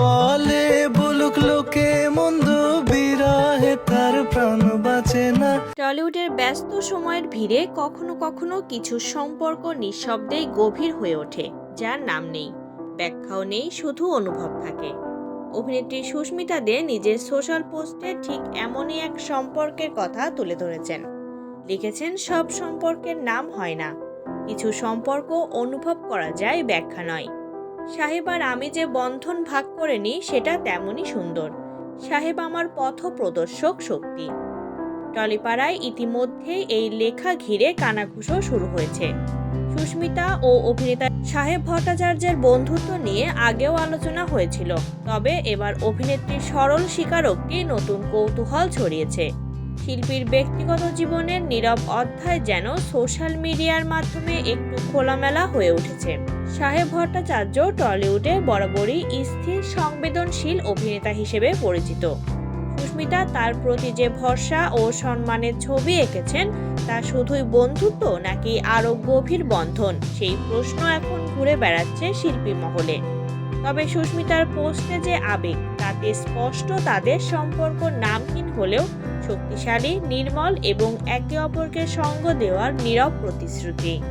বলে, বলুক লোকে মন্দ বিরহে, তার প্রাণ বাঁচে না। টলিউডের ব্যস্ত সময়ের ভিড়ে কখনো কখনো কিছু সম্পর্ক নিঃশব্দেই গভীর হয়ে ওঠে, যার নাম নেই, ব্যাখ্যাও নেই, শুধু অনুভব থাকে। অভিনেত্রী সুস্মিতা দে নিজের সোশ্যাল পোস্টে ঠিক এমনই এক সম্পর্কের কথা তুলে ধরেছেন। লিখেছেন, সব সম্পর্কের নাম হয় না, কিছু সম্পর্ক অনুভব করা যায় ব্যাখ্যা নয়। সাহেব, আর আমি যে বন্ধন ভাগ করে নিই, সেটা তেমনই সুন্দর। সাহেব আমার পথ প্রদর্শক শক্তি। টলিপাড়ায় ইতিমধ্যেই এই লেখা ঘিরে কানাঘুষো শুরু হয়েছে। সুস্মিতা ও অভিনেতা সাহেব ভট্টাচার্যের বন্ধুত্ব নিয়ে আগেও আলোচনা হয়েছিল, তবে এবার অভিনেত্রীর সরল স্বীকারোক্তি নতুন কৌতূহল ছড়িয়েছে। শিল্পীর ব্যক্তিগত জীবনের নীরব অধ্যায় যেন সোশ্যাল মিডিয়ার মাধ্যমে একটু খোলামেলা হয়ে উঠেছে। সাহেব ভট্টাচার্য টলিউডে বরাবরই স্থির, সংবেদনশীল অভিনেতা হিসেবে পরিচিত। সুস্মিতা তার প্রতি যে ভরসা ও সম্মানের ছবি এঁকেছেন, তা শুধুই বন্ধুত্ব নাকি আরও গভীর বন্ধন? সেই প্রশ্ন এখন ঘুরে বেড়াচ্ছে শিল্পী মহলে। তবে সুস্মিতার পোস্টে যে আবেগ, তাতে স্পষ্ট তাদের সম্পর্ক নামহীন হলেও শক্তিশালী, নির্মল এবং একে অপরকে সঙ্গ দেওয়ার নীরব প্রতিশ্রুতি।